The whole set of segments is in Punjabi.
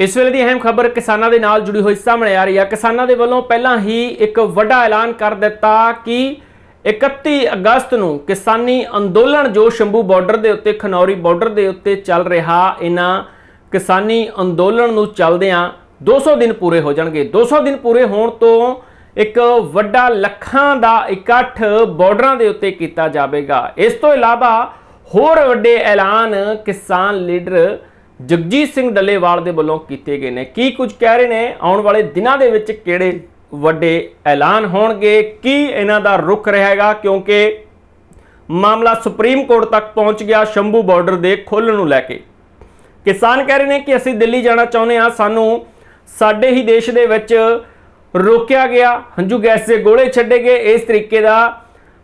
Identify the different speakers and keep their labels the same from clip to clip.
Speaker 1: ਇਸ ਵੇਲੇ ਦੀ ਅਹਿਮ ਖਬਰ ਕਿਸਾਨਾਂ ਦੇ ਨਾਲ ਜੁੜੀ ਹੋਈ ਸਾਹਮਣੇ ਆ ਰਹੀ ਹੈ ਕਿਸਾਨਾਂ ਦੇ ਵੱਲੋਂ ਪਹਿਲਾਂ ਹੀ ਇੱਕ ਵੱਡਾ ਐਲਾਨ ਕਰ ਦਿੱਤਾ ਕਿ 31 ਅਗਸਤ ਨੂੰ ਕਿਸਾਨੀ ਅੰਦੋਲਨ ਜੋ ਸ਼ੰਭੂ ਬਾਰਡਰ ਦੇ ਉੱਤੇ, ਖਨੌਰੀ ਬਾਰਡਰ ਦੇ ਉੱਤੇ ਚੱਲ ਰਿਹਾ, ਇਹਨਾਂ ਕਿਸਾਨੀ ਅੰਦੋਲਨ ਨੂੰ ਚੱਲਦਿਆਂ 200 ਦਿਨ ਪੂਰੇ ਹੋ ਜਾਣਗੇ। 200 ਦਿਨ ਪੂਰੇ ਹੋਣ ਤੋਂ ਇੱਕ ਵੱਡਾ ਲੱਖਾਂ ਦਾ ਇਕੱਠ ਬਾਰਡਰਾਂ ਦੇ ਉੱਤੇ ਕੀਤਾ ਜਾਵੇਗਾ। ਇਸ ਤੋਂ ਇਲਾਵਾ ਹੋਰ ਵੱਡੇ ਐਲਾਨ ਕਿਸਾਨ ਲੀਡਰ ਜਗਜੀਤ ਸਿੰਘ ਡੱਲੇਵਾਲ ਦੇ ਵੱਲੋਂ ਕੀਤੇ ਗਏ ਨੇ। ਕੀ ਕੁਝ ਕਹਿ ਰਹੇ ਨੇ? ਆਉਣ ਵਾਲੇ ਦਿਨਾਂ ਦੇ ਵਿੱਚ ਕਿਹੜੇ ਵੱਡੇ ਐਲਾਨ ਹੋਣਗੇ? ਕੀ ਇਹਨਾਂ ਦਾ ਰੁਖ ਰਹੇਗਾ? ਕਿਉਂਕਿ ਮਾਮਲਾ ਸੁਪਰੀਮ ਕੋਰਟ ਤੱਕ ਪਹੁੰਚ ਗਿਆ ਸ਼ੰਭੂ ਬਾਰਡਰ ਦੇ ਖੋਲ੍ਹਣ ਨੂੰ ਲੈ ਕੇ। ਕਿਸਾਨ ਕਹਿ ਰਹੇ ਨੇ ਕਿ ਅਸੀਂ ਦਿੱਲੀ ਜਾਣਾ ਚਾਹੁੰਦੇ ਹਾਂ। ਸਾਨੂੰ ਸਾਡੇ ਹੀ ਦੇਸ਼ ਦੇ ਵਿੱਚ ਰੋਕਿਆ ਗਿਆ, ਹੰਝੂ ਗੈਸ ਦੇ ਗੋਲੇ ਛੱਡੇ ਗਏ। ਇਸ ਤਰੀਕੇ ਦਾ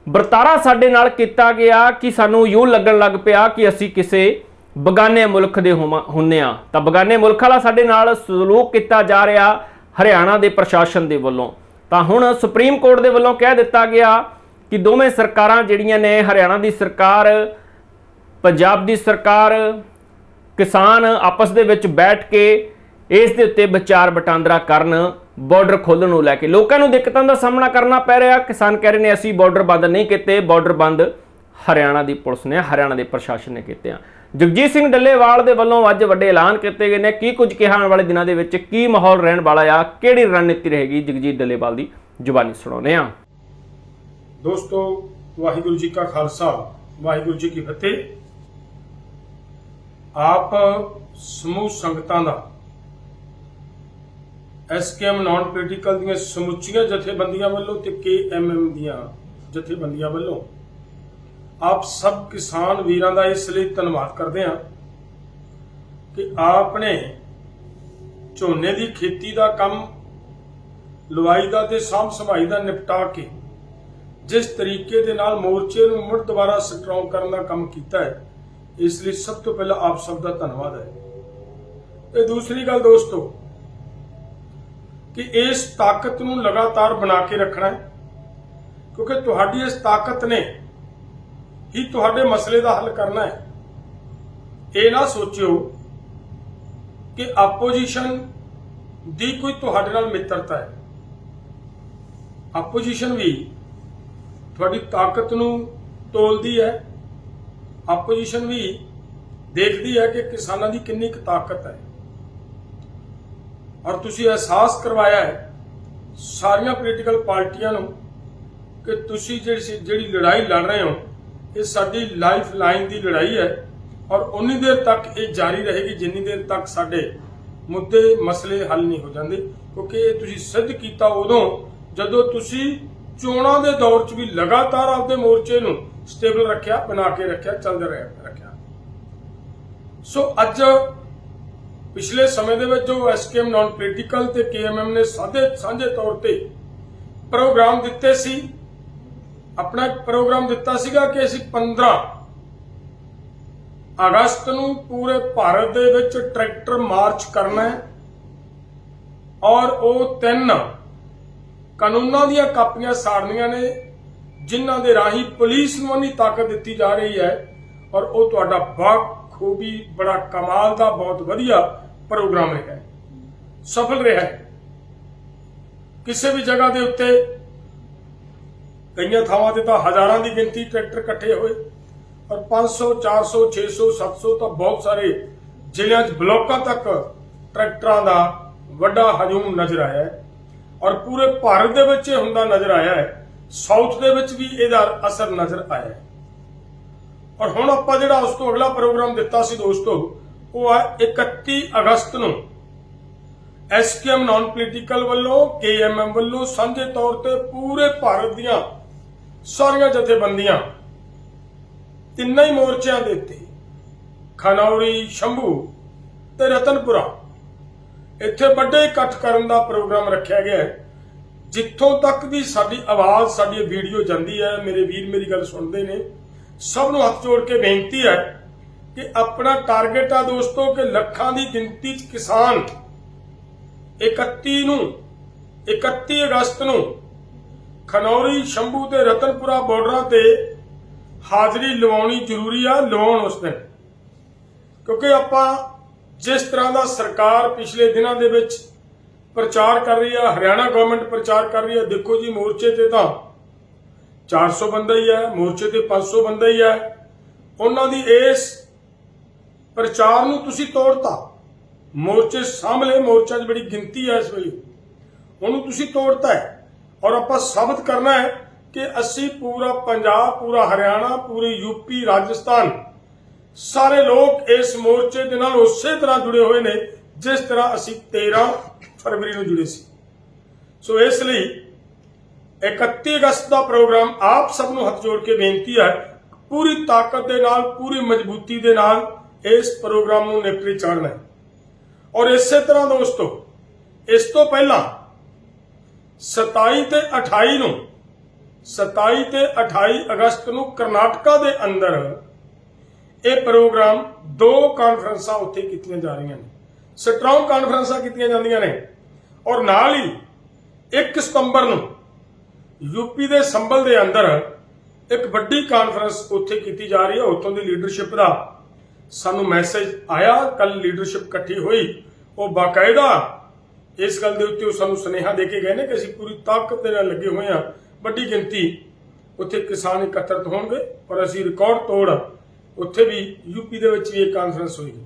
Speaker 1: ਵਰਤਾਰਾ ਸਾਡੇ ਨਾਲ ਕੀਤਾ ਗਿਆ ਕਿ ਸਾਨੂੰ ਯੂੰ ਲੱਗਣ ਲੱਗ ਪਿਆ ਕਿ ਅਸੀਂ ਕਿਸੇ ਬਗਾਨੇ ਮੁਲਕ ਦੇ ਹੋਵਾਂ- ਹੁੰਦੇ ਆ। ਤਾਂ ਬਗਾਨੇ ਮੁਲਕ ਵਾਲਾ ਸਾਡੇ ਨਾਲ ਸਲੂਕ ਕੀਤਾ ਜਾ ਰਿਹਾ ਹਰਿਆਣਾ ਦੇ ਪ੍ਰਸ਼ਾਸਨ ਦੇ ਵੱਲੋਂ। ਤਾਂ ਹੁਣ ਸੁਪਰੀਮ ਕੋਰਟ ਦੇ ਵੱਲੋਂ ਕਹਿ ਦਿੱਤਾ ਗਿਆ ਕਿ ਦੋਵੇਂ ਸਰਕਾਰਾਂ ਜਿਹੜੀਆਂ ਨੇ, ਹਰਿਆਣਾ ਦੀ ਸਰਕਾਰ, ਪੰਜਾਬ ਦੀ ਸਰਕਾਰ, ਕਿਸਾਨ ਆਪਸ ਦੇ ਵਿੱਚ ਬੈਠ ਕੇ ਇਸ ਦੇ ਉੱਤੇ ਵਿਚਾਰ ਵਟਾਂਦਰਾ ਕਰਨ ਬਾਰਡਰ ਖੋਲ੍ਹਣ ਨੂੰ ਲੈ ਕੇ। ਲੋਕਾਂ ਨੂੰ ਦਿੱਕਤਾਂ ਦਾ ਸਾਹਮਣਾ ਕਰਨਾ ਪੈ ਰਿਹਾ। ਕਿਸਾਨ ਕਹਿ ਰਹੇ ਨੇ, ਅਸੀਂ ਬਾਰਡਰ ਬੰਦ ਨਹੀਂ ਕੀਤੇ ਬਾਰਡਰ ਬੰਦ ਹਰਿਆਣਾ ਦੀ ਪੁਲਿਸ ਨੇ, ਹਰਿਆਣਾ ਦੇ ਪ੍ਰਸ਼ਾਸਨ ਨੇ ਕੀਤੇ ਆ। ਜਗਜੀਤ ਸਿੰਘ ਡੱਲੇਵਾਲ ਦੇ ਵੱਲੋਂ ਅੱਜ ਵੱਡੇ ਐਲਾਨ ਕੀਤੇ ਗਏ ਨੇ। ਕੀ ਕੁਝ ਕਿਹਾ ਵਾਲੇ ਦਿਨਾਂ ਦੇ ਵਿੱਚ ਕੀ ਮਾਹੌਲ ਰਹਿਣ ਵਾਲਾ ਆ? ਕਿਹੜੀ ਰਣਨੀਤੀ ਰਹੇਗੀ? ਜਗਜੀਤ ਡੱਲੇਵਾਲ ਦੀ ਜ਼ੁਬਾਨੀ ਸੁਣਾਉਂਦੇ ਆ
Speaker 2: ਦੋਸਤੋ, ਵਾਹਿਗੁਰੂ ਜੀ ਕਾ ਖਾਲਸਾ, ਵਾਹਿਗੁਰੂ ਜੀ ਕੀ ਫਤਿਹ। ਆਪ ਸਮੂਹ ਸੰਗਤਾਂ ਦਾ ਐਸਕੇਐਮ ਨਾਨ ਪੋਲੀਟੀਕਲ ਦੀਆਂ ਸਮੁੱਚੀਆਂ ਜਥੇਬੰਦੀਆਂ ਵੱਲੋਂ ਤੇ ਕੇਐਮਐਮ ਦੀਆਂ ਜਥੇਬੰਦੀਆਂ ਵੱਲੋਂ ਆਪ ਸਭ ਕਿਸਾਨ ਵੀਰਾਂ ਦਾ ਇਸ ਲਈ ਧੰਨਵਾਦ ਕਰਦੇ ਹਾਂ ਕਿ ਆਪ ਨੇ ਝੋਨੇ ਦੀ ਖੇਤੀ ਦਾ ਕੰਮ, ਲਵਾਈ ਦਾ ਤੇ ਸਾਂਭ ਸੰਭਾਈ ਦਾ ਨਿਪਟਾ ਕੇ ਜਿਸ ਤਰੀਕੇ ਦੇ ਨਾਲ ਮੋਰਚੇ ਨੂੰ ਮੁੜ ਦੁਬਾਰਾ ਸਟਰੋਂਗ ਕਰਨ ਦਾ ਕੰਮ ਕੀਤਾ ਹੈ, ਇਸ ਲਈ ਸਭ ਤੋਂ ਪਹਿਲਾਂ ਆਪ ਸਭ ਦਾ ਧੰਨਵਾਦ ਹੈ। ਤੇ ਦੂਸਰੀ ਗੱਲ ਦੋਸਤੋ, ਕਿ ਇਸ ਤਾਕਤ ਨੂੰ ਲਗਾਤਾਰ ਬਣਾ ਕੇ ਰੱਖਣਾ ਹੈ, ਕਿਉਂਕਿ ਤੁਹਾਡੀ ਇਸ ਤਾਕਤ ਨੇ ਹੀ ਤੁਹਾਡੇ ਮਸਲੇ ਦਾ ਹੱਲ ਕਰਨਾ ਹੈ। ਇਹ ਨਾ ਸੋਚਿਓ ਕਿ ਆਪੋਜੀਸ਼ਨ ਦੀ ਕੋਈ ਤੁਹਾਡੇ ਨਾਲ ਮਿੱਤਰਤਾ ਹੈ। ਆਪੋਜੀਸ਼ਨ ਵੀ ਤੁਹਾਡੀ ਤਾਕਤ ਨੂੰ ਤੋਲਦੀ ਹੈ। ਆਪੋਜੀਸ਼ਨ ਵੀ ਦੇਖਦੀ ਹੈ ਕਿ ਕਿਸਾਨਾਂ ਦੀ ਕਿੰਨੀ ਕੁ ਤਾਕਤ ਹੈ। ਔਰ ਤੁਸੀਂ ਅਹਿਸਾਸ ਕਰਵਾਇਆ ਹੈ ਸਾਰੀਆਂ ਪੋਲੀਟੀਕਲ ਪਾਰਟੀਆਂ ਨੂੰ ਕਿ ਤੁਸੀਂ ਜਿਹੜੀ ਜਿਹੜੀ ਲੜਾਈ ਲੜ ਰਹੇ ਹੋ ਇਹ ਸਾਡੀ ਲਾਈਫ ਲਾਈਨ ਦੀ ਲੜਾਈ ਹੈ ਔਰ ਉਨੀ ਦੇਰ ਤੱਕ ਇਹ ਜਾਰੀ ਰਹੇਗੀ, ਜਿੰਨੀ ਦੇਰ ਤੱਕ ਸਾਡੇ ਮੁੱਦੇ, ਮਸਲੇ ਹੱਲ ਨਹੀਂ ਹੋ ਜਾਂਦੇ। ਕਿਉਂਕਿ ਇਹ ਤੁਸੀਂ ਸਿੱਧ ਕੀਤਾ ਉਦੋਂ, ਜਦੋਂ ਤੁਸੀਂ ਚੋਣਾਂ ਦੇ ਦੌਰ 'ਚ ਵੀ ਲਗਾਤਾਰ ਆਪਦੇ ਮੋਰਚੇ ਨੂੰ ਸਟੇਬਲ ਰੱਖਿਆ, ਬਣਾ ਕੇ ਰੱਖਿਆ ਚੱਲਦਾ ਰਿਹਾ ਰੱਖਿਆ। ਸੋ ਅੱਜ ਪਿਛਲੇ ਸਮੇਂ ਦੇ ਵਿੱਚ ਜੋ ਐਸਕੇਐਮ ਨਾਨ ਪੋਲੀਟੀਕਲ ਤੇ ਕੇਐਮਐਮ ਨੇ ਸਾਦੇ ਸਾਂਝੇ ਤੌਰ ਤੇ ਪ੍ਰੋਗਰਾਮ ਦਿੱਤੇ ਸੀ ਆਪਣਾ ਇੱਕ ਪ੍ਰੋਗਰਾਮ ਦਿੱਤਾ ਸੀਗਾ ਕਿ ਅਸੀਂ 15 ਅਗਸਤ ਨੂੰ ਪੂਰੇ ਭਾਰਤ ਦੇ ਵਿੱਚ ਟਰੈਕਟਰ ਮਾਰਚ ਕਰਨਾ ਹੈ ਔਰ ਉਹ ਤਿੰਨ ਕਾਨੂੰਨਾਂ ਦੀਆਂ ਕਾਪੀਆਂ ਸਾੜਨੀਆਂ ਨੇ, ਜਿਨ੍ਹਾਂ ਦੇ ਰਾਹੀਂ ਪੁਲਿਸ ਨੂੰ ਇੰਨੀ ਤਾਕਤ ਦਿੱਤੀ ਜਾ ਰਹੀ ਹੈ ਔਰ ਉਹ ਤੁਹਾਡਾ ਬਾਖੂਬੀ ਬੜਾ ਕਮਾਲ ਦਾ, ਬਹੁਤ ਵਧੀਆ ਪ੍ਰੋਗਰਾਮ ਹੈ। ਸਫਲ ਰਿਹਾ ਹੈ। ਕਿਸੇ ਵੀ ਜਗ੍ਹਾ ਦੇ ਉੱਤੇ ਕਈਆਂ ਥਾਵਾਂ ਤੇ ਤਾਂ ਹਜ਼ਾਰਾਂ ਦੀ ਗਿਣਤੀ ਟਰੈਕਟਰ ਇਕੱਠੇ ਹੋਏ। ਔਰ 500 400 600 700 ਤਾਂ ਬਹੁਤ ਸਾਰੇ ਜ਼ਿਲ੍ਹਿਆਂ 'ਚ ਬਲਾਕਾਂ ਤੱਕ ਟਰੈਕਟਰਾਂ ਦਾ ਵੱਡਾ ਹਜੂਮ ਨਜ਼ਰ ਆਇਆ ਹੈ। ਔਰ ਪੂਰੇ ਭਾਰਤ ਦੇ ਵਿੱਚ ਇਹ ਹੁੰਦਾ ਨਜ਼ਰ ਆਇਆ ਹੈ। ਸਾਊਥ ਦੇ ਵਿੱਚ ਵੀ ਇਹਦਾ ਅਸਰ ਨਜ਼ਰ ਆਇਆ ਹੈ। ਔਰ ਹੁਣ ਆਪਾਂ ਜਿਹੜਾ ਉਸ ਤੋਂ ਅਗਲਾ ਪ੍ਰੋਗਰਾਮ ਦਿੱਤਾ ਸੀ ਦੋਸਤੋ, ਉਹ ਹੈ 31 ਅਗਸਤ ਨੂੰ ਐਸਕੇਐਮ ਨਾਨ ਪੋਲੀਟੀਕਲ ਵੱਲੋਂ ਕੇਐਮਐਮ ਵੱਲੋਂ ਸਾਂਝੇ ਤੌਰ ਤੇ ਪੂਰੇ ਭਾਰਤ ਦੀਆਂ ਸਾਰੀਆਂ ਜਥੇਬੰਦੀਆਂ ਤਿੰਨਾਂ ਹੀ ਮੋਰਚਿਆਂ ਦੇ ਉੱਤੇ, ਖਨੌਰੀ, ਸ਼ੰਭੂ ਤੇ ਰਤਨਪੁਰਾ, ਇੱਥੇ ਵੱਡੇ ਇਕੱਠ ਕਰਨ ਦਾ ਪ੍ਰੋਗਰਾਮ ਰੱਖਿਆ ਗਿਆ ਹੈ। ਜਿੱਥੋਂ ਤੱਕ ਵੀ ਸਾਡੀ ਆਵਾਜ਼, ਸਾਡੀ ਵੀਡੀਓ ਜਾਂਦੀ ਹੈ, ਮੇਰੇ ਵੀਰ ਮੇਰੀ ਗੱਲ ਸੁਣਦੇ ਨੇ, ਸਭ ਨੂੰ ਹੱਥ ਜੋੜ ਕੇ ਬੇਨਤੀ ਹੈ ਕਿ ਆਪਣਾ ਟਾਰਗੇਟ ਆ ਦੋਸਤੋ ਕਿ ਲੱਖਾਂ ਦੀ ਗਿਣਤੀ 'ਚ ਕਿਸਾਨ 31 ਨੂੰ 31 ਅਗਸਤ ਨੂੰ ਖਨੌਰੀ, ਸ਼ੰਭੂ ਤੇ ਰਤਨਪੁਰਾ ਬਾਰਡਰਾਂ ਤੇ ਹਾਜ਼ਰੀ ਲਵਾਉਣੀ ਜ਼ਰੂਰੀ ਆ, ਲਵਾਉਣ ਉਸ ਦਿਨ ਕਿਉਂਕਿ ਆਪਾਂ ਜਿਸ ਤਰ੍ਹਾਂ ਦਾ ਸਰਕਾਰ ਪਿਛਲੇ ਦਿਨਾਂ ਦੇ ਵਿੱਚ ਪ੍ਰਚਾਰ ਕਰ ਰਹੀ ਹੈ ਹਰਿਆਣਾ ਗਵਰਨਮੈਂਟ ਪ੍ਰਚਾਰ ਕਰ ਰਹੀ ਹੈ ਦੇਖੋ ਜੀ ਮੋਰਚੇ ਤੇ ਤਾਂ 400 ਬੰਦਾ ਹੀ ਹੈ ਮੋਰਚੇ ਤੇ 500 ਬੰਦਾ ਹੀ ਹੈ ਉਹਨਾਂ ਦੀ ਇਸ ਪ੍ਰਚਾਰ ਨੂੰ ਤੁਸੀਂ ਤੋੜਤਾ। ਮੋਰਚੇ ਸਾਹਮਣੇ ਮੋਰਚਾ 'ਚ ਬੜੀ ਗਿਣਤੀ ਹੈ ਇਸ ਵੇਲੇ। ਉਹਨੂੰ ਤੁਸੀਂ ਤੋੜਤਾ ਹੈ। ਔਰ ਆਪਾਂ ਸਾਬਤ ਕਰਨਾ ਹੈ ਕਿ ਅਸੀਂ ਪੂਰਾ ਪੰਜਾਬ, ਪੂਰਾ ਹਰਿਆਣਾ, ਪੂਰੀ ਯੂਪੀ ਰਾਜਸਥਾਨ, ਸਾਰੇ ਲੋਕ ਇਸ ਮੋਰਚੇ ਦੇ ਨਾਲ ਉਸੇ ਤਰ੍ਹਾਂ ਜੁੜੇ ਹੋਏ ਨੇ ਜਿਸ ਤਰ੍ਹਾਂ ਅਸੀਂ 13 ਫਰਵਰੀ ਨੂੰ ਜੁੜੇ ਸੀ। ਸੋ ਇਸ ਲਈ 31 ਅਗਸਤ ਦਾ ਪ੍ਰੋਗਰਾਮ ਆਪ ਸਭ ਨੂੰ ਹੱਥ ਜੋੜ ਕੇ ਬੇਨਤੀ ਹੈ, ਪੂਰੀ ਤਾਕਤ ਦੇ ਨਾਲ, ਪੂਰੀ ਮਜ਼ਬੂਤੀ ਦੇ ਨਾਲ ਇਸ ਪ੍ਰੋਗਰਾਮ ਨੂੰ ਨਿਪਟੇ ਚਾੜਨਾ ਹੈ। ਔਰ ਇਸੇ ਤਰ੍ਹਾਂ ਦੋਸਤੋ, ਇਸ ਤੋਂ ਪਹਿਲਾਂ 27 ਤੇ 28 ਨੂੰ 27 ਤੇ 28 ਅਗਸਤ ਨੂੰ ਕਰਨਾਟਕਾ ਦੇ ਅੰਦਰ ਇਹ ਪ੍ਰੋਗਰਾਮ ਦੋ ਕਾਨਫਰੰਸਾਂ ਉੱਥੇ ਕੀਤੀਆਂ ਜਾ ਰਹੀਆਂ ਨੇ। ਸਟਰੋਂਗ ਕਾਨਫਰੰਸਾਂ ਕੀਤੀਆਂ ਜਾਂਦੀਆਂ ਨੇ ਔਰ ਨਾਲ ਹੀ 1 ਸਤੰਬਰ ਨੂੰ ਯੂਪੀ ਦੇ ਸੰਭਲ ਦੇ ਅੰਦਰ ਇੱਕ ਵੱਡੀ ਕਾਨਫਰੰਸ ਉੱਥੇ ਕੀਤੀ ਜਾ ਰਹੀ ਹੈ। ਉੱਥੋਂ ਦੀ ਲੀਡਰਸ਼ਿਪ ਦਾ ਸਾਨੂੰ ਮੈਸੇਜ ਆਇਆ ਕੱਲ ਲੀਡਰਸ਼ਿਪ ਇਕੱਠੀ ਹੋਈ। ਉਹ ਬਾਕਾਇਦਾ ਇਸ ਗੱਲ ਦੇ ਉੱਤੇ ਉਹ ਸਾਨੂੰ ਸੁਨੇਹਾ ਦੇ ਕੇ ਗਏ ਨੇ ਕਿ ਅਸੀਂ ਪੂਰੀ ਤਾਕਤ ਦੇ ਨਾਲ ਲੱਗੇ ਹੋਏ ਹਾਂ। ਵੱਡੀ ਗਿਣਤੀ ਉੱਥੇ ਕਿਸਾਨ ਇਕੱਤਰਤ ਹੋਣਗੇ ਪਰ ਅਸੀਂ ਰਿਕਾਰਡ ਤੋੜ ਉੱਥੇ ਵੀ ਯੂਪੀ ਦੇ ਵਿੱਚ ਵੀ ਇਹ ਕਾਨਫਰੰਸ ਹੋਏਗੀ।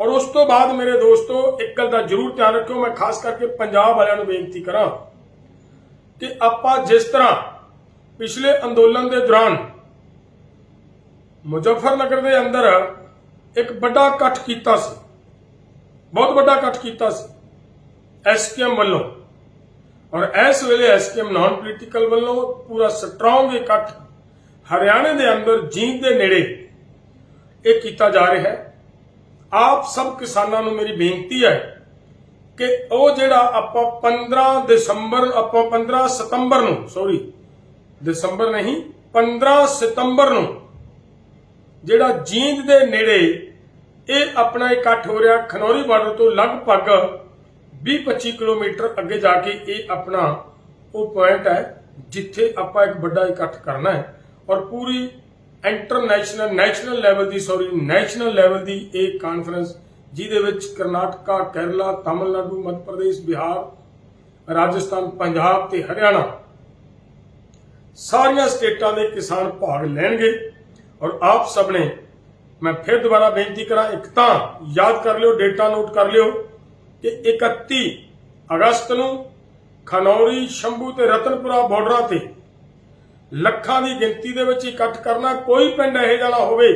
Speaker 2: ਔਰ ਉਸ ਤੋਂ ਬਾਅਦ ਮੇਰੇ ਦੋਸਤੋ, ਇੱਕ ਗੱਲ ਦਾ ਜ਼ਰੂਰ ਧਿਆਨ ਰੱਖਿਓ, ਮੈਂ ਖਾਸ ਕਰਕੇ ਪੰਜਾਬ ਵਾਲਿਆਂ ਨੂੰ ਬੇਨਤੀ ਕਰਾਂ ਕਿ ਆਪਾਂ ਜਿਸ ਤਰ੍ਹਾਂ ਪਿਛਲੇ ਅੰਦੋਲਨ ਦੇ ਦੌਰਾਨ ਮੁਜ਼ੱਫਰਨਗਰ ਦੇ ਅੰਦਰ ਇੱਕ ਵੱਡਾ ਇਕੱਠ ਕੀਤਾ ਸੀ, ਬਹੁਤ ਵੱਡਾ ਇਕੱਠ ਕੀਤਾ ਸੀ ਐਸਕੇਐਮ ਵੱਲੋਂ। ਔਰ ਇਸ ਵੇਲੇ ਐਸਕੇਐਮ ਨਾਨ ਪੋਲੀਟੀਕਲ ਵੱਲੋਂ ਪੂਰਾ ਸਟਰੋਂਗ ਇਕੱਠ ਹਰਿਆਣੇ ਦੇ ਅੰਦਰ, ਜੀਂਦ ਦੇ ਨੇੜੇ ਇਹ ਕੀਤਾ ਜਾ ਰਿਹਾ ਹੈ। ਆਪ ਸਭ ਕਿਸਾਨਾਂ ਨੂੰ ਮੇਰੀ ਬੇਨਤੀ ਹੈ ਕਿ ਉਹ ਜਿਹੜਾ ਆਪਾਂ 15 ਦਸੰਬਰ, ਆਪਾਂ 15 ਸਤੰਬਰ ਨੂੰ ਸੌਰੀ ਦਸੰਬਰ ਨਹੀਂ 15 ਸਤੰਬਰ ਨੂੰ ਜਿਹੜਾ ਜੀਂਦ ਦੇ ਨੇੜੇ ਇਹ ਆਪਣਾ ਇਕੱਠ ਹੋ ਰਿਹਾ ਖਨੌਰੀ ਬਾਰਡਰ ਤੋਂ ਲਗਭਗ 20-25 ਕਿਲੋਮੀਟਰ ਅੱਗੇ ਜਾ ਕੇ ਇਹ ਆਪਣਾ ਉਹ ਪੁਆਇੰਟ ਹੈ, ਜਿੱਥੇ ਆਪਾਂ ਇੱਕ ਵੱਡਾ ਇਕੱਠ ਕਰਨਾ ਹੈ। ਔਰ ਪੂਰੀ ਇੰਟਰਨੈਸ਼ਨਲ ਨੈਸ਼ਨਲ ਲੈਵਲ ਦੀ ਸੌਰੀ ਨੈਸ਼ਨਲ ਲੈਵਲ ਦੀ ਇਹ ਕਾਨਫਰੰਸ ਜਿਹਦੇ ਵਿੱਚ ਕਰਨਾਟਕਾ, ਕੇਰਲਾ, ਤਾਮਿਲਨਾਡੂ, ਮੱਧ ਪ੍ਰਦੇਸ਼, ਬਿਹਾਰ, ਰਾਜਸਥਾਨ, ਪੰਜਾਬ ਤੇ ਹਰਿਆਣਾ ਸਾਰੀਆਂ ਸਟੇਟਾਂ ਦੇ ਕਿਸਾਨ ਭਾਗ ਲੈਣਗੇ। ਔਰ ਆਪ ਸਭ ਨੇ ਮੈਂ ਫਿਰ ਦੁਬਾਰਾ ਬੇਨਤੀ ਕਰਾਂ, ਇੱਕ ਤਾਂ ਯਾਦ ਕਰ ਲਿਓ, ਡੇਟਾ ਨੋਟ ਕਰ ਲਿਓ। ਕਿ 31 ਅਗਸਤ ਨੂੰ ਖਨੌਰੀ, ਸ਼ੰਭੂ ਤੇ ਰਤਨਪੁਰਾ ਬਾਰਡਰਾਂ ਤੇ ਲੱਖਾਂ ਦੀ ਗਿਣਤੀ ਦੇ ਵਿੱਚ ਇਕੱਠ ਕਰਨਾ ਕੋਈ ਪਿੰਡ ਇਹੋ ਜਿਹਾ ਹੋਵੇ,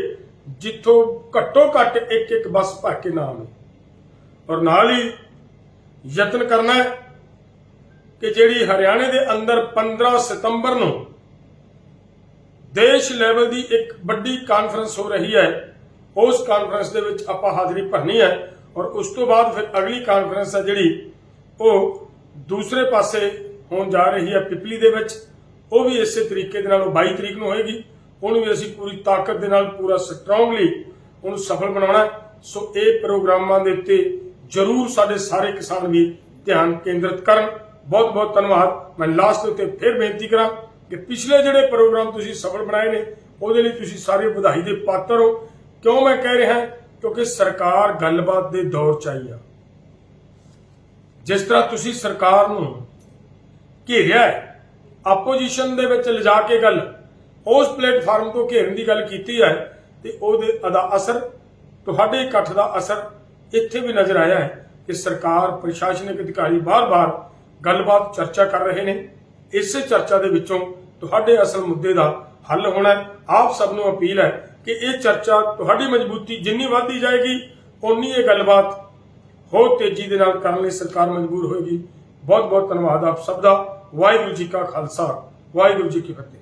Speaker 2: ਜਿੱਥੋਂ ਘੱਟੋ ਘੱਟ ਇੱਕ ਇੱਕ ਬੱਸ ਭਰ ਕੇ ਨਾ ਆਵੇ ਔਰ ਨਾਲ ਹੀ ਯਤਨ ਕਰਨਾ ਹੈ ਕਿ ਜਿਹੜੀ ਹਰਿਆਣੇ ਦੇ ਅੰਦਰ 15 ਸਤੰਬਰ ਨੂੰ ਦੇਸ਼ ਲੈਵਲ ਦੀ ਇੱਕ ਵੱਡੀ ਕਾਨਫਰੰਸ ਹੋ ਰਹੀ ਹੈ, ਉਸ ਕਾਨਫਰੰਸ ਦੇ ਵਿੱਚ ਆਪਾਂ ਹਾਜ਼ਰੀ ਭਰਨੀ ਹੈ। ਔਰ ਉਸ ਤੋਂ ਬਾਅਦ ਫਿਰ ਅਗਲੀ ਕਾਨਫਰੰਸ ਹੈ ਜਿਹੜੀ ਉਹ ਦੂਸਰੇ ਪਾਸੇ ਹੋਣ ਜਾ ਰਹੀ ਹੈ ਪਿਪਲੀ ਦੇ ਵਿੱਚ। ਉਹ ਵੀ ਇਸੇ ਤਰੀਕੇ ਦੇ ਨਾਲ 22 ਤਰੀਕ ਨੂੰ ਹੋਏਗੀ। ਉਹਨੂੰ ਵੀ ਅਸੀਂ ਪੂਰੀ ਤਾਕਤ ਦੇ ਨਾਲ, ਪੂਰਾ ਸਟਰੋਂਗਲੀ ਉਹਨੂੰ ਸਫਲ ਬਣਾਉਣਾ ਸੋ ਇਹ ਪ੍ਰੋਗਰਾਮਾਂ ਦੇ ਉੱਤੇ ਜਰੂਰ ਸਾਡੇ ਸਾਰੇ ਕਿਸਾਨ ਵੀ ਧਿਆਨ ਕੇਂਦਰਿਤ ਕਰਨ। ਬਹੁਤ ਬਹੁਤ ਧੰਨਵਾਦ। ਮੈਂ ਲਾਸਟ ਦੇ ਉੱਤੇ ਫਿਰ ਬੇਨਤੀ ਕਰਾਂ ਕਿ ਪਿਛਲੇ ਜਿਹੜੇ ਪ੍ਰੋਗਰਾਮ ਤੁਸੀਂ ਸਫਲ ਬਣਾਏ ਨੇ, ਉਹਦੇ ਲਈ ਤੁਸੀਂ ਸਾਰੇ ਵਧਾਈ ਦੇ ਪਾਤਰ ਹੋ। ਕਿਉਂ ਮੈਂ ਕਹਿ ਰਿਹਾ ਕਿਉਂਕਿ ਸਰਕਾਰ ਗੱਲਬਾਤ ਦੇ ਦੌਰ ਚ ਆਈ ਆ। ਜਿਸ ਤਰ੍ਹਾਂ ਤੁਸੀਂ ਸਰਕਾਰ ਨੂੰ ਘੇਰਿਆ ਹੈ ਆਪੋਜੀਸ਼ਨ ਦੇ ਵਿੱਚ ਲਿਜਾ ਕੇ ਗੱਲ, ਉਸ ਪਲੇਟਫਾਰਮ ਤੋਂ ਘੇਰਨ ਦੀ ਗੱਲ ਕੀਤੀ ਹੈ ਤੇ ਉਹਦੇ ਅਦਾ ਅਸਰ, ਤੁਹਾਡੇ ਇਕੱਠ ਦਾ ਅਸਰ ਇੱਥੇ ਵੀ ਨਜ਼ਰ ਆਇਆ ਹੈ ਕਿ ਸਰਕਾਰ, ਪ੍ਰਸ਼ਾਸਨਿਕ ਅਧਿਕਾਰੀ ਬਾਰ-ਬਾਰ ਗੱਲਬਾਤ, ਚਰਚਾ ਕਰ ਰਹੇ ਨੇ। ਇਸੇ ਚਰਚਾ ਦੇ ਵਿੱਚੋਂ ਤੁਹਾਡੇ ਅਸਲ ਮੁੱਦੇ ਦਾ ਹੱਲ ਹੋਣਾ ਆਪ ਸਭ ਨੂੰ ਅਪੀਲ ਹੈ ਕਿ ਇਹ ਚਰਚਾ ਤੁਹਾਡੀ ਮਜ਼ਬੂਤੀ ਜਿੰਨੀ ਵਧਦੀ ਜਾਏਗੀ ਉਨੀ ਇਹ ਗੱਲਬਾਤ ਹੋਰ ਤੇਜ਼ੀ ਦੇ ਨਾਲ ਕਰਨ ਲਈ ਸਰਕਾਰ ਮਜਬੂਰ ਹੋਏਗੀ। ਬਹੁਤ ਬਹੁਤ ਧੰਨਵਾਦ ਆਪ ਸਭ ਦਾ। ਵਾਹਿਗੁਰੂ ਜੀ ਕਾ ਖਾਲਸਾ। ਵਾਹਿਗੁਰੂ ਜੀ ਕੀ ਫਤਿਹ।